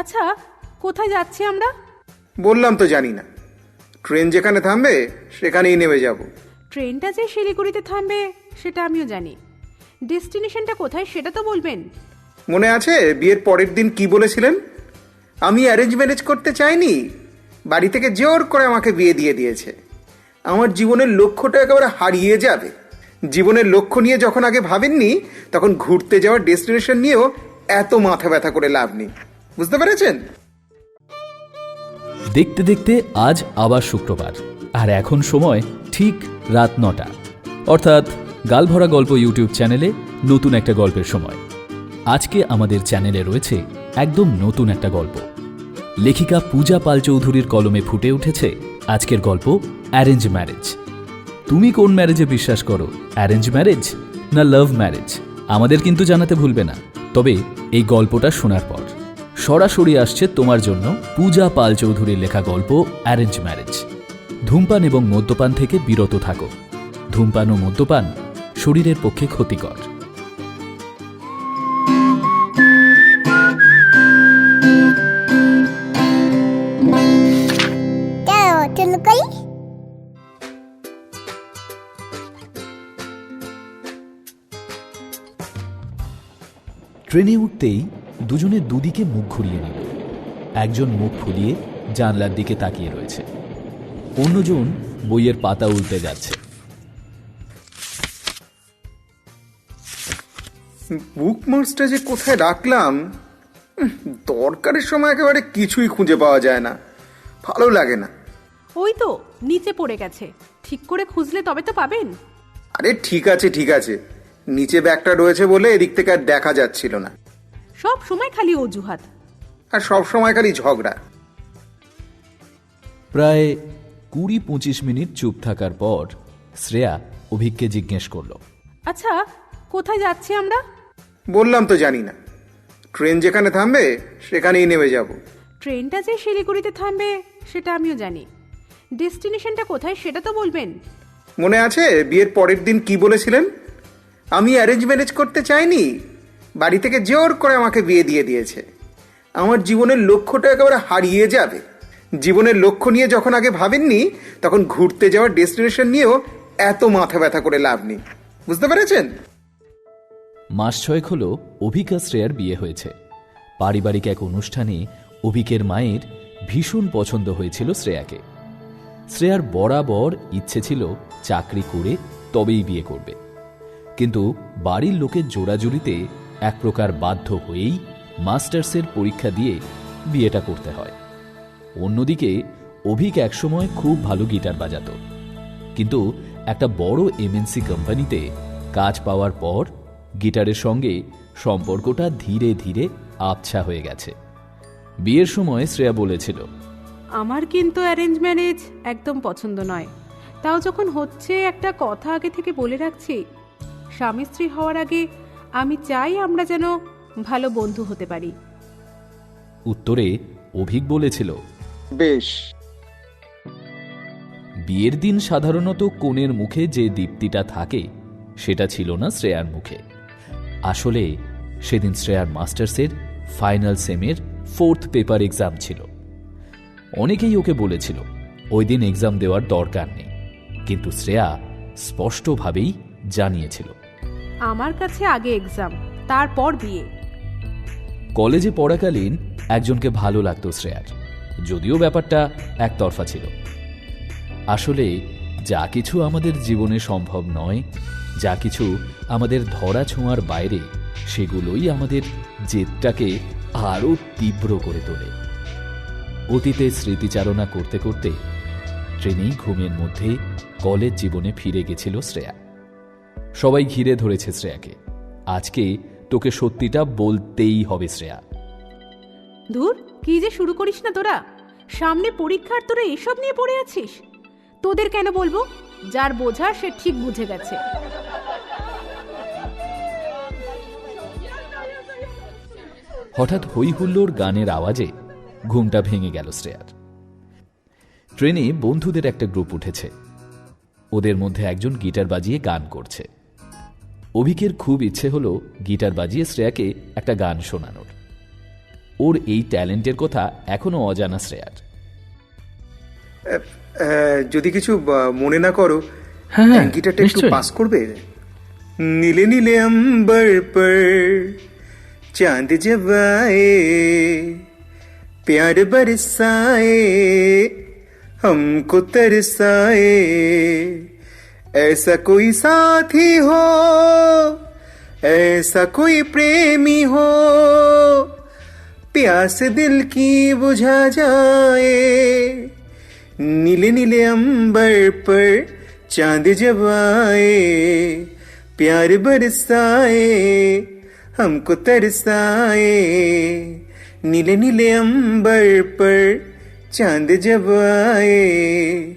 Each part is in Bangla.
আচ্ছা কোথায় যাচ্ছি আমরা? বললাম তো জানি না। ট্রেন যেখানে থামবে সেখানেই নেমে যাব। ট্রেনটা যে শিলিগুড়িতে থামবে সেটা আমিও জানি। ডেস্টিনেশনটা কোথায় সেটা তো বলবেন। মনে আছে বিয়ের পরের দিন কি বলেছিলেন? আমি অ্যারেঞ্জ ম্যারেজ করতে চাইনি। বাড়ি থেকে জোর করে আমাকে বিয়ে দিয়ে দিয়েছে। আমার জীবনের লক্ষ্যটা একেবারে হারিয়ে যাবে। জীবনের লক্ষ্য নিয়ে যখন আগে ভাবেননি তখন ঘুরতে যাওয়ার ডেস্টিনেশন নিয়েও এত মাথা ব্যথা করে লাভ নেই। বুঝতে পেরেছেন? দেখতে দেখতে আজ আবার শুক্রবার, আর এখন সময় ঠিক রাত নটা। অর্থাৎ গালভরা গল্প ইউটিউব চ্যানেলে নতুন একটা গল্পের সময়। আজকে আমাদের চ্যানেলে রয়েছে একদম নতুন একটা গল্প। লেখিকা পূজা পাল চৌধুরীর কলমে ফুটে উঠেছে আজকের গল্প অ্যারেঞ্জ ম্যারেজ। তুমি কোন ম্যারেজে বিশ্বাস করো, অ্যারেঞ্জ ম্যারেজ না লাভ ম্যারেজ? আমাদের কিন্তু জানাতে ভুলবে না। তবে এই গল্পটা শোনার পর। সরাসরি আসছে তোমার জন্য পূজা পাল চৌধুরীর লেখা গল্প অ্যারেঞ্জ ম্যারেজ। ধূমপান এবং মদ্যপান থেকে বিরত থাকো। ধূমপান ও মদ্যপান শরীরের পক্ষে ক্ষতিকর। ট্রেনে উঠতেই দুজনে দুদিকে মুখ ঘুরিয়ে নিল। একজন মুখ ফুলিয়ে জানলার দিকে তাকিয়ে রয়েছে। অন্যজন বইয়ের পাতা উল্টে যাচ্ছে। বুক মার্সটা যে কোথায় রাখলাম? দরকারের সময় একেবারে কিছুই খুঁজে পাওয়া যায় না। ভালো লাগে না। ওই তো নিচে পড়ে গেছে। ঠিক করে খুঁজলে তবে তো পাবেন। আরে ঠিক আছে ঠিক আছে। নিচে ব্যাগটা রয়েছে বলে এদিক থেকে আর দেখা যাচ্ছিল না। সব সময় খালি অজুহাত। আর সব সময় খালি ঝগড়া। প্রায় কুড়ি পঁচিশ মিনিট চুপ থাকার পর শ্রেয়া অভিককে জিজ্ঞেস করল। আচ্ছা কোথায় যাচ্ছি আমরা? বললাম তো জানি না। ট্রেন যেখানে থামবে সেখানেই নেমে যাব। ট্রেনটা যে শিলিগুড়িতে থামবে সেটা আমিও জানি। ডেস্টিনেশনটা কোথায় সেটা তো বলবেন। মনে আছে বিয়ের পরের দিন কি বলেছিলেন? আমি অ্যারেঞ্জ ম্যারেজ করতে চাইনি বাড়ি থেকে জোর করে আমাকে বিয়ে দিয়ে দিয়েছে। আমার জীবনের লক্ষ্যটা একেবারে হারিয়ে যাবে। জীবনের লক্ষ্য নিয়ে যখন আগে ভাবেননি, তখন ঘুরতে যাওয়ার ডেস্টিনেশন নিয়েও এত মাথা ব্যথা করে লাভ নেই। বুঝতে পেরেছেন? মাস ছয়েক হল অভিকা শ্রেয়ার বিয়ে হয়েছে। পারিবারিক এক অনুষ্ঠানে অভিকের মায়ের ভীষণ পছন্দ হয়েছিল শ্রেয়াকে। শ্রেয়ার বরাবর ইচ্ছে ছিল চাকরি করে তবেই বিয়ে করবে। কিন্তু বাড়ির লোকের জোড়াজুড়িতে এক প্রকার বাধ্য হয়েই মাস্টার্সের পরীক্ষা দিয়ে বিয়েটা করতে হয়। অন্যদিকে, অভিক একসময় খুব ভালো গিটার বাজাতো। কিন্তু একটা বড় এমএনসি কোম্পানিতে কাজ পাওয়ার পর গিটারের সঙ্গে সম্পর্কটা ধীরে ধীরে আবছা হয়ে গেছে। বিয়ের সময় শ্রেয়া বলেছিল, আমার কিন্তু অ্যারেঞ্জ ম্যারেজ একদম পছন্দ নয়। তাও যখন হচ্ছে একটা কথা আগে থেকে বলে রাখছি, স্বামী স্ত্রী হওয়ার আগে আমি চাই আমরা যেন ভালো বন্ধু হতে পারি। উত্তরে অভিক বলেছিল বেশ। বিয়ের দিন সাধারণত কনের মুখে যে দীপ্তিটা থাকে সেটা ছিল না শ্রেয়ার মুখে। আসলে সেদিন শ্রেয়ার মাস্টার্সের ফাইনাল সেমের ফোর্থ পেপার এক্সাম ছিল। অনেকেই ওকে বলেছিল ওই দিন এক্সাম দেওয়ার দরকার নেই। কিন্তু শ্রেয়া স্পষ্টভাবেই জানিয়েছিল আমার কাছে আগে এক্সাম তারপর বিয়ে। কলেজে পড়াকালীন একজনকে ভালো লাগতো শ্রেয়ার, যদিও ব্যাপারটা একতরফা ছিল। আসলে যা কিছু আমাদের জীবনে সম্ভব নয়, যা কিছু আমাদের ধরা ছোঁয়ার বাইরে, সেগুলোই আমাদের জেদটাকে আরও তীব্র করে তোলে। অতীতে স্মৃতিচারণা করতে করতে, ট্রেনেই ঘুমের মধ্যে কলেজ জীবনে ফিরে গেছিল শ্রেয়া। সবাই ঘিরে ধরেছে শ্রেয়াকে। আজকে তোকে সত্যিটা বলতেই হবে শ্রেয়া। ধুর কি যে শুরু করিস না তোরা? সামনে পরীক্ষার তোরা এসব নিয়ে পড়ে আছিস? তোদের কেন বলব? যার বোঝার সে ঠিক বুঝে গেছে। হঠাৎ হই হুল্লোর গানের আওয়াজে ঘুমটা ভেঙে গেল শ্রেয়ার। ট্রেনে বন্ধুদের একটা গ্রুপ উঠেছে। ওদের মধ্যে একজন গিটার বাজিয়ে গান করছে। অভিকের খুব ইচ্ছে হলো গিটার বাজিয়ে শ্রেয়াকে একটা গান শোনানোর ওর এই ট্যালেন্টের কথা এখনও অজানা শ্রেয়ার আহ, যদি কিছু আহ, মনে না করো হ্যাঁ, হ্যাঁ, গিটারটা একটু নিশ্চয়ই। পাস করবে নীলে নীলে अंबर पर चांद जब आए प्यार बरसाए हमको तरसाए ऐसा कोई साथी हो, ऐसा कोई प्रेमी हो, प्यास दिल की बुझा जाए। नीले नीले अंबर पर चाँद जब आए, प्यार बरसाए, हमको तरसाए। नीले नीले अंबर पर चाँद जब आए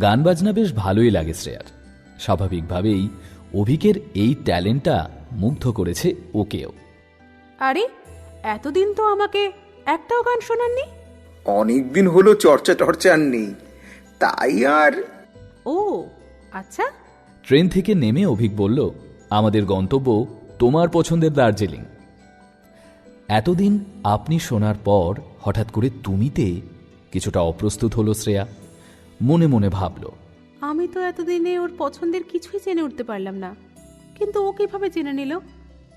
গান বাজনা বেশ ভালোই লাগে শ্রেয়ার। স্বাভাবিকভাবেই অভিকের এই ট্যালেন্টটা মুগ্ধ করেছে ওকেও। আরে এতদিন তো আমাকে একটাও গান শোনাননি? অনেকদিন হলো চর্চা টর্চা আর নেই। তাই আর ও আচ্ছা। ট্রেন থেকে নেমে অভিক বলল আমাদের গন্তব্য তোমার পছন্দের দার্জিলিং। এতদিন আপনি শোনার পর হঠাৎ করে তুমিতে কিছুটা অপ্রস্তুত হলো শ্রেয়া। মনে মনে ভাবল। আমি তো এতদিনে ওর পছন্দের কিছুই জেনে উঠতে পারলাম না। কিন্তু ও কীভাবে জেনে নিল?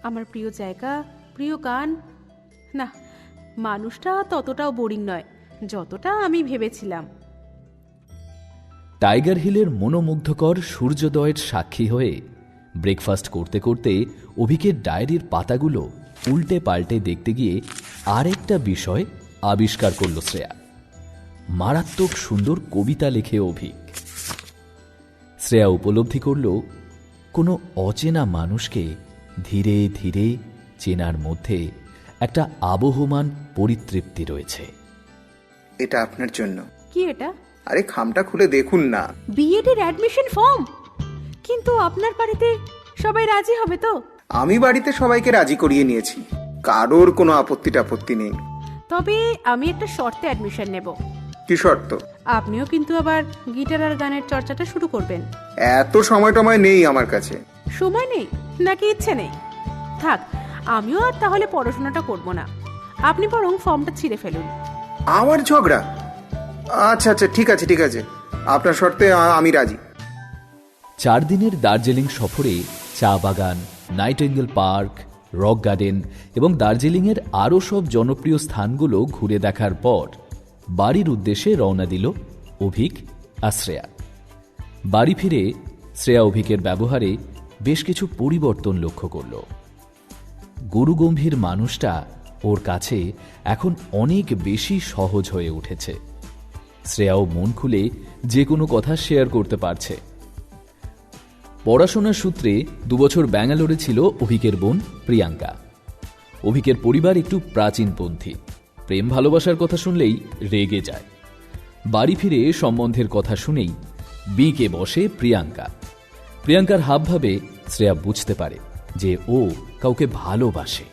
আমার প্রিয় জায়গা প্রিয় গান। না মানুষটা ততটাও বোরিং নয় যতটা আমি ভেবেছিলাম। টাইগার হিলের মনোমুগ্ধকর সূর্যোদয়ের সাক্ষী হয়ে ব্রেকফাস্ট করতে করতে অভিকের ডায়েরির পাতাগুলো উল্টে পাল্টে দেখতে গিয়ে আরেকটা বিষয় আবিষ্কার করল শ্রেয়া। মারাত্মক সুন্দর কবিতা লেখে অভিক শ্রেয়া উপলব্ধি করল কোনো অচেনা মানুষকে ধীরে ধীরে চেনার মধ্যে একটা আবহমান পরিতৃপ্তি রয়েছে। এটা আপনার জন্য। কি এটা? আরে খামটা খুলে দেখুন না। বিএড এর অ্যাডমিশন ফর্ম? কিন্তু আপনার বাড়িতে সবাই রাজি হবে তো? আমি বাড়িতে সবাইকে রাজি করিয়ে নিয়েছি। কারোর কোনো আপত্তি টাপত্তি নেই। তবে আমি একটা শর্তে অ্যাডমিশন নেব। কি শর্ত? আপনিও কিন্তু আবার গিটার আর গানের চর্চাটা শুরু করবেন। এত সময় টময় নেই আমার কাছে। সময় নেই? নাকি ইচ্ছে নেই? থাক আমিও আর তাহলে পড়াশোনাটা করব না। আপনি বরং ফর্মটা ছিঁড়ে ফেলুন। আমার ঝগড়া? আচ্ছা আচ্ছা ঠিক আছে ঠিক আছে। আপনার শর্তে আ- আমি রাজি। চার দিনের দার্জিলিং সফরে চা বাগান নাইটেঙ্গেল পার্ক রক গার্ডেন এবং দার্জিলিংয়ের আরও সব জনপ্রিয় স্থানগুলো ঘুরে দেখার পর বাড়ির উদ্দেশ্যে রওনা দিল অভিক আর শ্রেয়া। বাড়ি ফিরে শ্রেয়া অভিকের ব্যবহারে বেশ কিছু পরিবর্তন লক্ষ্য করল। গুরুগম্ভীর মানুষটা ওর কাছে এখন অনেক বেশি সহজ হয়ে উঠেছে। শ্রেয়াও মন খুলে যে কোনো কথা শেয়ার করতে পারছে। পড়াশোনার সূত্রে দুবছর ব্যাঙ্গালোরে ছিল অভিকের বোন প্রিয়াঙ্কা। অভিকের পরিবার একটু প্রাচীনপন্থী। প্রেম ভালোবাসার কথা শুনলেই রেগে যায়। বাড়ি ফিরে সম্বন্ধের কথা শুনেই বিকে বসে প্রিয়াঙ্কা। প্রিয়াঙ্কার হাবভাবে শ্রেয়া বুঝতে পারে যে ও কাউকে ভালোবাসে।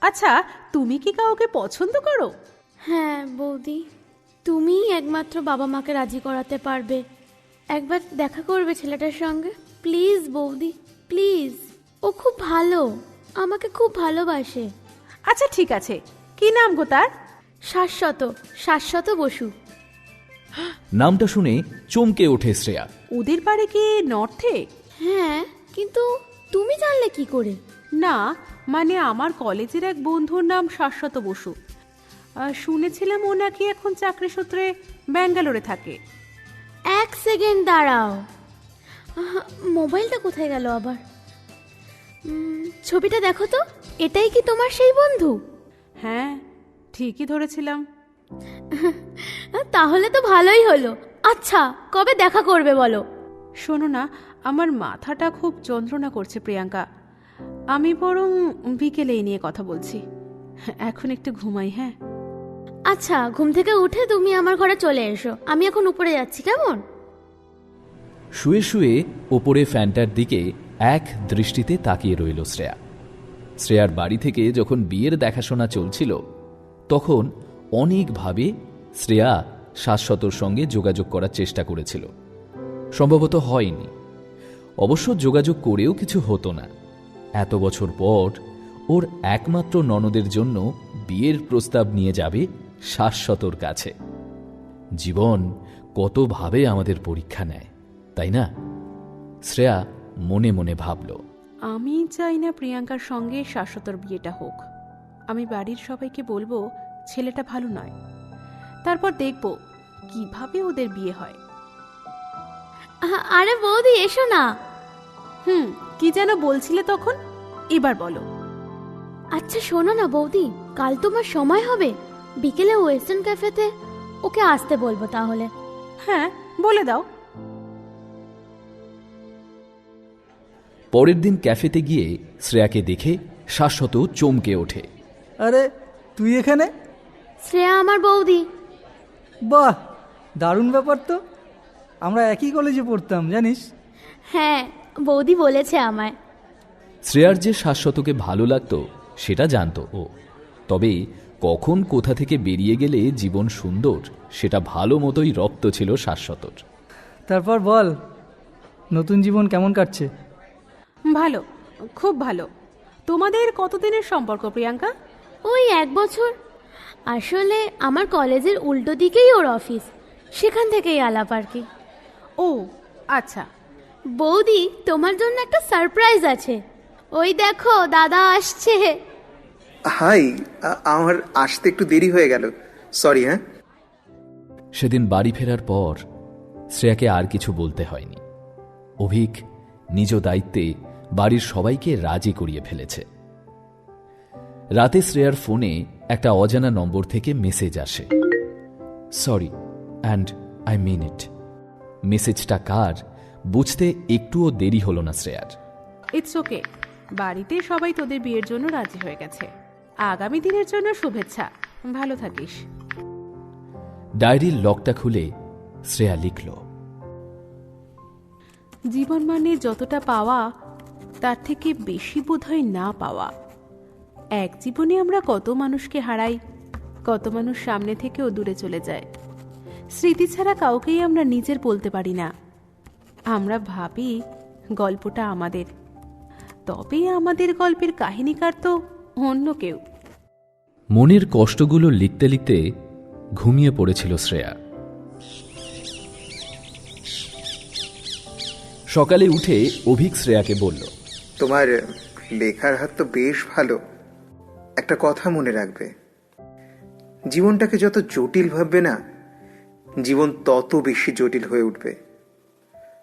আচ্ছা তুমি কি কাউকে পছন্দ করো? হ্যাঁ বৌদি। তুমিই একমাত্র বাবা মাকে রাজি করাতে পারবে। একবার দেখা করবে ছেলেটার সঙ্গে। প্লিজ বৌদি প্লিজ। ও খুব ভালো। আমাকে খুব ভালোবাসে। আচ্ছা ঠিক আছে। কি নাম গো তার? শাশ্বত শাশ্বত বসু। নামটা শুনে চমকে ওঠে শ্রেয়া। ওদের বাড়ি কি নর্থে? হ্যাঁ কিন্তু তুমি জানলে কি করে? না মানে আমার কলেজের এক বন্ধুর নাম শাশ্বত বসু। আহ, শুনেছিলাম ও নাকি এখন চাকরি সূত্রে ব্যাঙ্গালোরে থাকে। এক সেকেন্ড দাঁড়াও। আহা, মোবাইলটা কোথায় গেল আবার? উম, ছবিটা দেখো তো এটাই কি তোমার সেই বন্ধু? হ্যাঁ ঠিকই ধরেছিলাম। তাহলে তো ভালোই হলো। আচ্ছা কবে দেখা করবে বলো? শোনো না আমার মাথাটা খুব যন্ত্রণা করছে প্রিয়াঙ্কা। আমি বরং বিকেলে এই নিয়ে কথা বলছি। এখন একটু ঘুমাই হ্যাঁ? আচ্ছা ঘুম থেকে উঠে তুমি আমার ঘরে চলে এসো। আমি এখন উপরে যাচ্ছি কেমন? শুয়ে শুয়ে ওপরে ফ্যানটার দিকে এক দৃষ্টিতে তাকিয়ে রইল শ্রেয়া। শ্রেয়ার বাড়ি থেকে যখন বিয়ের দেখাশোনা চলছিল, তখন অনেকভাবে শ্রেয়া শাশ্বতর সঙ্গে যোগাযোগ করার চেষ্টা করেছিল। সম্ভবত হয়নি। অবশ্য যোগাযোগ করেও কিছু হতো না। এত বছর পর ওর একমাত্র ননদের জন্য বিয়ের প্রস্তাব নিয়ে যাবে শাশ্বতর কাছে। জীবন কতভাবে আমাদের পরীক্ষা নেয়, তাই না? শ্রেয়া মনে মনে ভাবল। আমি চাই না প্রিয়াঙ্কার সঙ্গে শাশ্বতর বিয়েটা হোক। আমি বাড়ির সবাইকে বলব ছেলেটা ভালো নয়। তারপর দেখব কীভাবে ওদের বিয়ে হয়। আরে বৌদি এসো না। হুম কি যেন বলছিলে তখন? এবার বলো। আচ্ছা শোনো না বৌদি কাল তোমার সময় হবে। বিকেলে ওয়েস্টার্ন ক্যাফেতে ওকে আসতে বলব তাহলে। হ্যাঁ বলে দাও। পরের দিন ক্যাফেতে গিয়ে শ্রেয়াকে দেখে শাশ্বত চমকে ওঠে। আরে তুই এখানে? শ্রেয়া আমার বৌদি। বাহ দারুণ ব্যাপার তো। আমরা একই কলেজে পড়তাম জানিস? হ্যাঁ বৌদি বলেছে আমায়। শ্রেয়ার যে শাশ্বতকে ভালো লাগতো সেটা জানতো ও। তবে কখন কোথা থেকে বেরিয়ে গেলে জীবন সুন্দর সেটা ভালো মতোই রপ্ত ছিল শাশ্বতর। তারপর বল নতুন জীবন কেমন কাটছে? ভালো খুব ভালো। তোমাদের কতদিনের সম্পর্ক প্রিয়াঙ্কা? ওই এক বছর। আসলে আমার কলেজের উল্টো দিকেই ওর অফিস সেখান থেকেই আলাপ আর কি। ও আচ্ছা। বৌদি তোমার জন্য একটা সারপ্রাইজ আছে। ওই দেখো দাদা আসছে। হাই আমার আসতে একটু দেরি হয়ে গেল। সরি হ্যাঁ? সেদিন বাড়ি ফেরার পর শ্রেয়াকে আর কিছু বলতে হয়নি। অভিক নিজ দায়িত্বে বাড়ির সবাইকে রাজি করিয়ে ফেলেছে। রাতে শ্রেয়ার ফোনে একটা অজানা নম্বর থেকে মেসেজ আসে। Sorry and I mean it. মেসেজটা কার বুঝতে একটুও দেরি হলো না শ্রেয়ার। ইটস ওকে বাড়িতে সবাই তোদের বিয়ের জন্য রাজি হয়ে গেছে। আগামী দিনের জন্য শুভেচ্ছা। ভালো থাকিস। ডায়েরির লকটা খুলে শ্রেয়া লিখল। জীবন মানে যতটা পাওয়া তার থেকে বেশি বোধহয় না পাওয়া। এক জীবনে আমরা কত মানুষকে হারাই, কত মানুষ সামনে থেকেও দূরে চলে যায়। স্মৃতি ছাড়া কাউকেই আমরা নিজের বলতে পারি না। আমরা ভাবি, গল্পটা আমাদের। তবে আমাদের গল্পের কাহিনীকার তো অন্য কেউ। মনের কষ্টগুলো লিখতে লিখতে ঘুমিয়ে পড়েছিল শ্রেয়া। সকালে উঠে অভিক শ্রেয়াকে বলল তোমার লেখার হাত তো বেশ ভালো। একটা কথা মনে রাখবে। জীবনটাকে যত জটিল ভাববে না জীবন তত বেশি জটিল হয়ে উঠবে।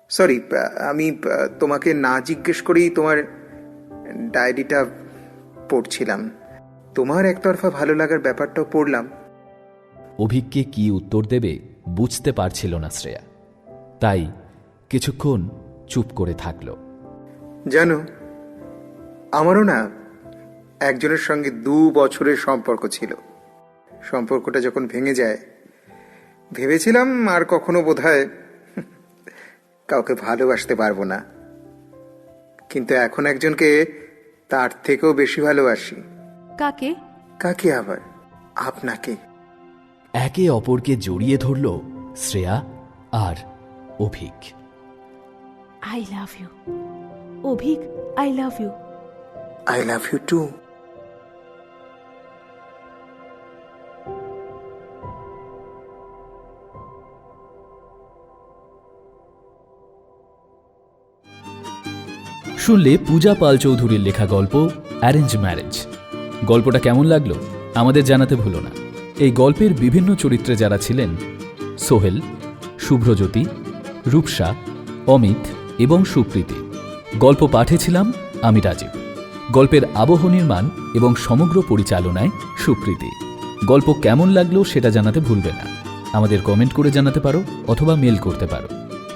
সরি আমি তোমাকে না জিজ্ঞেস করেই তোমার ডায়েরিটা পড়ছিলাম। তোমার একতরফা ভালো লাগার ব্যাপারটাও পড়লাম। অভিককে কি উত্তর দেবে বুঝতে পারছিল না শ্রেয়া। তাই কিছুক্ষণ চুপ করে থাকল। জানো আমারও না একজনের সঙ্গে দু বছরের সম্পর্ক ছিল। সম্পর্কটা যখন ভেঙে যায় ভেবেছিলাম আর কখনো বোধহয় কাউকে ভালোবাসতে পারব না। কিন্তু এখন একজনকে তার থেকেও বেশি ভালোবাসি। কাকে? কাকে আবার? আপনাকে। একে অপরকে জড়িয়ে ধরল শ্রেয়া আর Avik. I love you Avik I love you I love you too শুনলে পূজা পাল চৌধুরীর লেখা গল্প অ্যারেঞ্জ ম্যারেজ গল্পটা কেমন লাগল, আমাদের জানাতে ভুলো না। এই গল্পের বিভিন্ন চরিত্রে যারা ছিলেন, সোহেল, শুভ্রজ্যোতি, রূপসা, অমিত এবং সুপ্রীতি। গল্প পাঠে ছিলাম আমি রাজীব। গল্পের আবহ নির্মাণ এবং সমগ্র পরিচালনায় সুপ্রীতি। গল্প কেমন লাগল সেটা জানাতে ভুলবে না। আমাদের কমেন্ট করে জানাতে পারো অথবা মেল করতে পারো।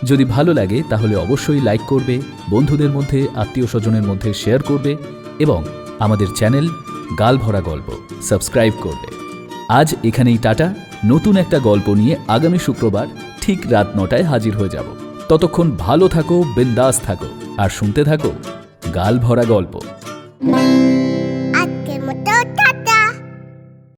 যদি ভালো লাগে তাহলে অবশ্যই লাইক করবে, বন্ধুদের মধ্যে, আত্মীয় স্বজনের মধ্যে শেয়ার করবে এবং আমাদের চ্যানেল গাল ভরা গল্প সাবস্ক্রাইব করবে। আজ এখানেই টাটা। নতুন একটা গল্প নিয়ে আগামী শুক্রবার ঠিক রাত নটায় হাজির হয়ে যাব। ততক্ষণ ভালো থাকো, বিন্দাস থাকো আর শুনতে থাকো গাল ভরা গল্প। Thank you.